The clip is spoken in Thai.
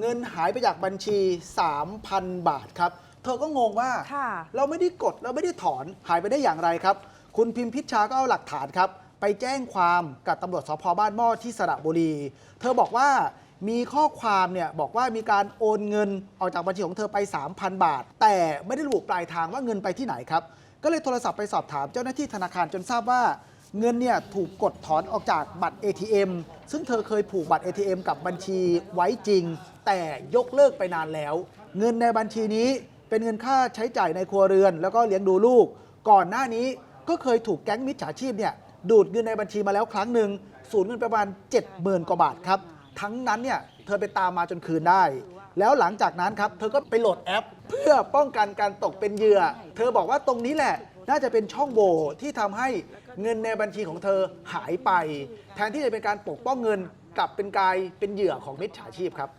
เงินหายไปจากบัญชี 3,000 บาทครับ เธอก็งงว่า ค่ะ เราไม่ได้กดเราไม่ได้ถอนหายไปได้อย่างไรครับ คุณพิมพิชชาก็เอาหลักฐานครับ ไปแจ้งความกับตำรวจสพบ้านหม้อที่สระบุรี เธอบอกว่ามีข้อความเนี่ยบอกว่ามีการโอนเงินออกจากบัญชีของเธอไป 3,000 บาท แต่ไม่ได้ระบุปลายทางว่าเงินไปที่ไหนครับ ก็เลยโทรศัพท์ไปสอบถามเจ้าหน้าที่ธนาคารจนทราบว่า เงินเนี่ยถูกกดถอนออกจากบัตร ATM ซึ่งเธอเคยผูกบัตร ATM กับบัญชีไว้จริง แต่ยกเลิกไปนานแล้ว เงินในบัญชีนี้เป็นเงินค่าใช้จ่ายในครัวเรือน แล้วก็เลี้ยงดูลูก ก่อนหน้านี้ก็เคยถูกแก๊งมิจฉาชีพเนี่ยดูดเงินในบัญชีมาแล้วครั้งหนึ่งสูญเงินประมาณ 70,000 กว่าบาทครับ ทั้งนั้นเนี่ยเธอไปตามมาจนคืนได้ แล้วหลังจากนั้นครับ เธอก็ไปโหลดแอป เพื่อป้องกันการตกเป็นเหยื่อ เธอบอกว่าตรงนี้แหละ น่าจะเป็นช่องโหว่ที่ทำให้เงินในบัญชีของเธอหายไป แทนที่จะเป็นการปกป้องเงินกลับเป็นกายเป็นเหยื่อของมิจฉาชีพครับ